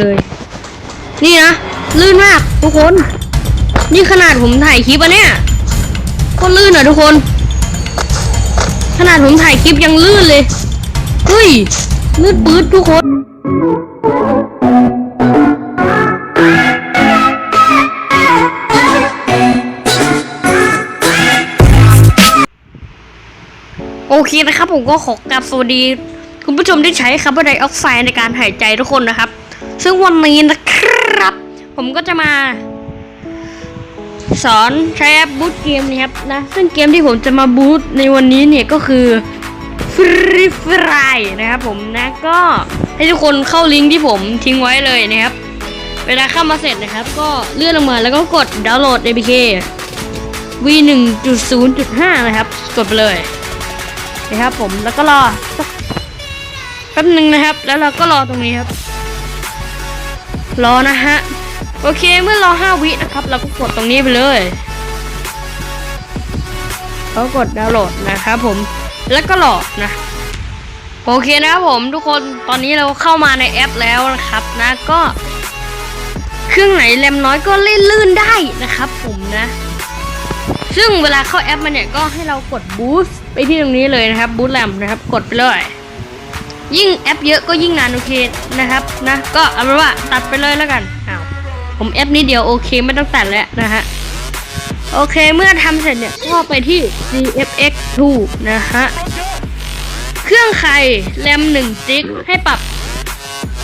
เลย นี่นะ ลื่นมากทุกคน นี่ขนาดผมถ่ายคลิปอะเนี่ยโคตรลื่นอะทุกคน ขนาดผมถ่ายคลิปยังลื่นเลย เฮ้ย ลื่นปื๊ดทุกคนโอเคนะครับผมก็ขอกราบสวัสดี คุณผู้ชมที่ใช้คาร์บอนไดออกไซด์ในการหายใจทุกคนนะครับ ซึ่งวันนี้นะครับ ผมก็จะมา สอนใช้แอปบูตเกมนะครับนะ ซึ่งเกมที่ผมจะมาบูตในวันนี้เนี่ยก็คือ Free Fire นะครับผมนะก็ให้ทุกคนเข้าลิงก์ที่ผมทิ้งไว้เลยนะครับ เวลาเข้ามาเสร็จนะครับ ก็เลื่อนลงมาแล้วก็กดดาวน์โหลด APK V 1.0.5 นะครับ กดไปเลยนะครับผมแล้วก็รอสักแป๊บหนึ่งนะครับ แล้วเราก็รอตรงนี้ครับ รอนะฮะ โอเคเมื่อรอ 5 วินะครับ เราก็กดตรงนี้ไปเลยแล้วกดดาวน์โหลดนะครับผมแล้วก็รอนะโอเคนะครับผมทุกคนตอนนี้เราเข้ามาในแอปแล้วนะครับนะก็ เครื่องไหนแรมน้อยก็เล่นลื่นได้นะครับ ผมนะ ซึ่งเวลาเข้าแอปมันเนี่ยก็ให้เรากดบูสต์ไปที่ตรงนี้เลยนะครับบูสต์แรมนะครับ กดไปเลย ยิ่งแอปเยอะก็ยิ่งนานโอเคนะครับนะก็เอาเป็นว่าตัดไปเลยแล้วกันอ้าวผมแอปนี้เดียวโอเคไม่ต้องตัดแล้วนะฮะโอเคเมื่อทำเสร็จเนี่ยก็ไปที่ CFX 2 นะฮะเครื่องใครแรม1จิกให้ปรับ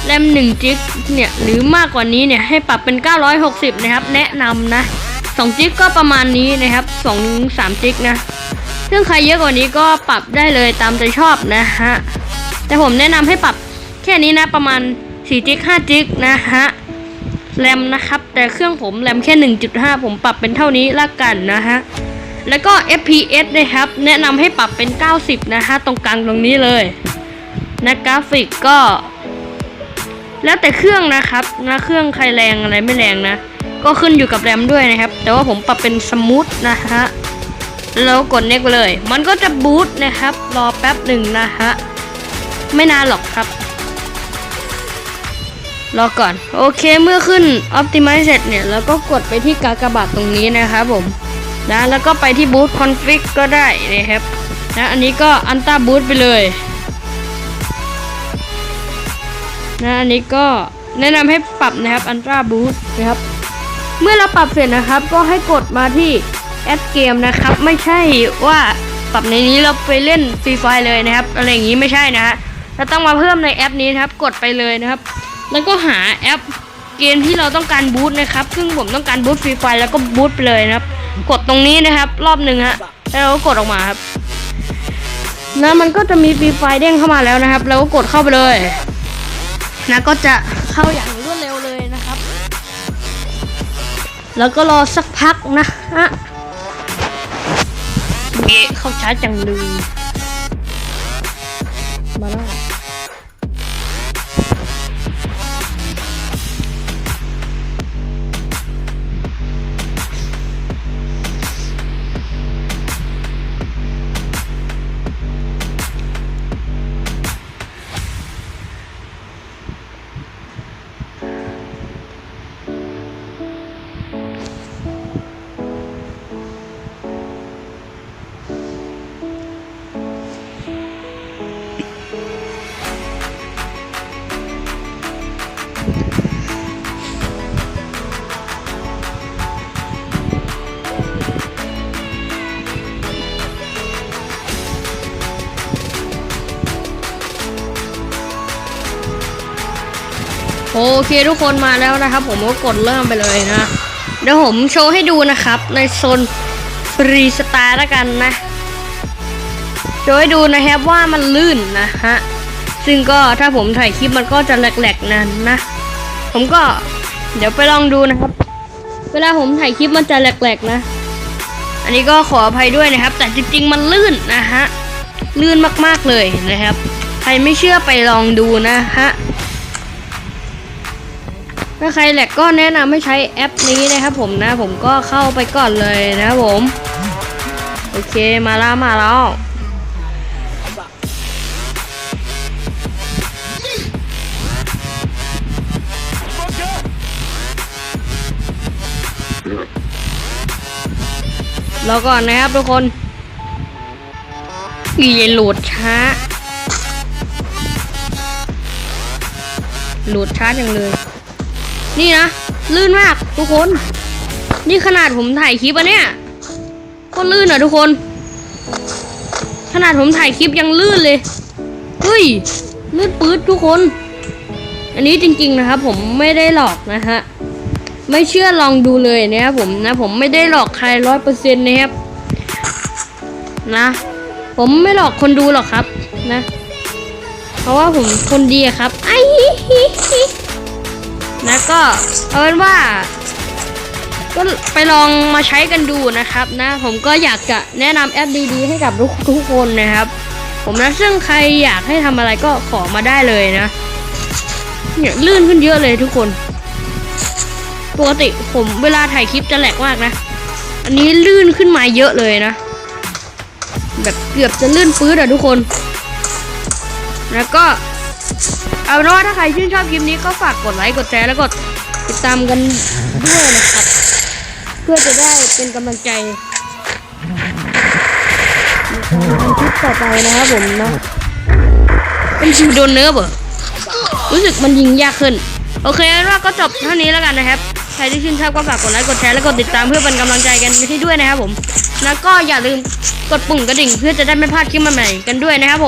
แรม1จิกเนี่ยหรือมากกว่านี้เนี่ยให้ปรับเป็น 960 นะครับ แนะนำนะ2จิกก็ประมาณนี้นะครับ2 3จิกนะซึ่งใครเยอะกว่านี้ก็ปรับได้เลยตามใจชอบนะฮะ แต่ผมแนะนำให้ปรับแค่นี้นะประมาณ4จิก5จิกนะฮะแรมนะครับ แต่เครื่องผมแรมแค่ 1.5 ผมปรับเป็นเท่านี้ละกันนะฮะแล้วก็ FPS นะครับ แนะนำให้ปรับเป็น 90 นะฮะตรงกลางตรงนี้เลยนะกราฟิกก็ แล้วแต่เครื่องนะครับนะเครื่องใครแรงอะไรไม่แรงนะ ก็ขึ้นอยู่กับแรมด้วยนะครับ แต่ว่าผมปรับเป็นสมูทนะฮะแล้วกดเน็กไปเลย มันก็จะบูตนะครับ รอแป๊บหนึ่งนะฮะ ไม่นานหรอกครับ รอก่อน โอเคเมื่อขึ้น Optimize เสร็จเนี่ยแล้วก็กดไปที่กากบาทตรงนี้นะครับผมนะแล้วก็ไปที่ Boot Config ก็ได้นะครับนะอันนี้ก็อันต้าบูตไปเลยนะอันนี้ก็แนะนำให้ปรับนะครับอันตราบูสนะครับ เมื่อเราปรับเสร็จนะครับ ก็ให้กดมาที่แอดเกมนะครับ ไม่ใช่ว่าปรับในนี้เราไปเล่นฟรีไฟเลยนะครับ อะไรอย่างนี้ไม่ใช่นะฮะ เราต้องมาเพิ่มในแอปนี้นะครับ กดไปเลยนะครับ แล้วก็หาแอปเกมที่เราต้องการบูตนะครับ ซึ่งผมต้องการบูตฟรีไฟแล้วก็บูตไปเลยนะครับ กดตรงนี้นะครับ รอบหนึ่งฮะ แล้วเราก็กดออกมาครับนะมันก็จะมีฟรีไฟเด้งเข้ามาแล้วนะครับแล้วก็กดเข้าไปเลย นะก็จะเข้าอย่างรวดเร็วเลยนะครับ แล้วก็รอสักพักนะฮะเข้าช้าจังเลยมาแล้ว โอเคทุกคนมาแล้วนะครับ ผมก็กดเริ่มไปเลยนะ เดี๋ยวผมโชว์ให้ดูนะครับในโซนฟรีสไตล์แล้วกันนะโชว์ให้ดูนะครับว่ามันลื่นนะฮะซึ่งก็ถ้าผมถ่ายคลิปมันก็จะแหลกๆนะนะ ผมก็เดี๋ยวไปลองดูนะครับ เวลาผมถ่ายคลิปมันจะแหลกๆนะ อันนี้ก็ขออภัยด้วยนะครับ แต่จริงๆมันลื่นนะฮะลื่นมากๆเลยนะครับ ใครไม่เชื่อไปลองดูนะฮะ ถ้าใครแหลกก็แนะนำให้ใช้แอปนี้นะครับผมนะ ผมก็เข้าไปก่อนเลยนะครับผม โอเคมาล้วมาแล้วราก่อนนะครับทุกคนอีโหลดช้า โหลดช้าอย่างเลย นี่นะ ลื่นมากทุกคน นี่ขนาดผมถ่ายคลิปอะเนี่ยโคตรลื่นอะทุกคน ขนาดผมถ่ายคลิปยังลื่นเลย เฮ้ย ลื่นปื๊ดทุกคน อันนี้จริง ๆนะครับ ผมไม่ได้หลอกนะฮะ ไม่เชื่อลองดูเลยนะครับผมนะ ผมไม่ได้หลอกใครร้อยเปอร์เซ็นต์นะครับ นะ ผมไม่หลอกคนดูหรอกครับนะ เพราะว่าผมคนดีอะครับไอ้ นะก็เอาเป็นว่า ก็ไปลองมาใช้กันดูนะครับนะ ผมก็อยากจะแนะนำแอปดีๆ ให้กับทุกทุกคนนะครับ ผมนะซึ่งใครอยากให้ทำอะไรก็ขอมาได้เลยนะเนี่ยลื่นขึ้นเยอะเลยทุกคน ปกติผมเวลาถ่ายคลิปจะแหลกมากนะ อันนี้ลื่นขึ้นมาเยอะเลยนะ แบบเกือบจะลื่นปื้ดอะทุกคน แล้วก็ เอาเป็นว่าถ้าใครชื่นชอบคลิปนี้ก็ฝากกดไลค์กดแชร์แล้วกดติดตามกันด้วยนะครับ เพื่อจะได้เป็นกำลังใจในคลิปต่อไปนะครับผมนะเป็นคิวโดนเนิร์ฟเหรอรู้สึกมันยิงยากขึ้น โอเควเราก็จบเท่านี้แล้วกันนะครับ ใครที่ชื่นชอบก็ฝากกดไลค์กดแชร์แล้วกดติดตามเพื่อเป็นกำลังใจกันให้ด้วยนะครับผม แล้วก็อย่าลืมกดปุ่มกระดิ่งเพื่อจะได้ไม่พลาดคลิปใหม่ๆกันด้วยนะครับผม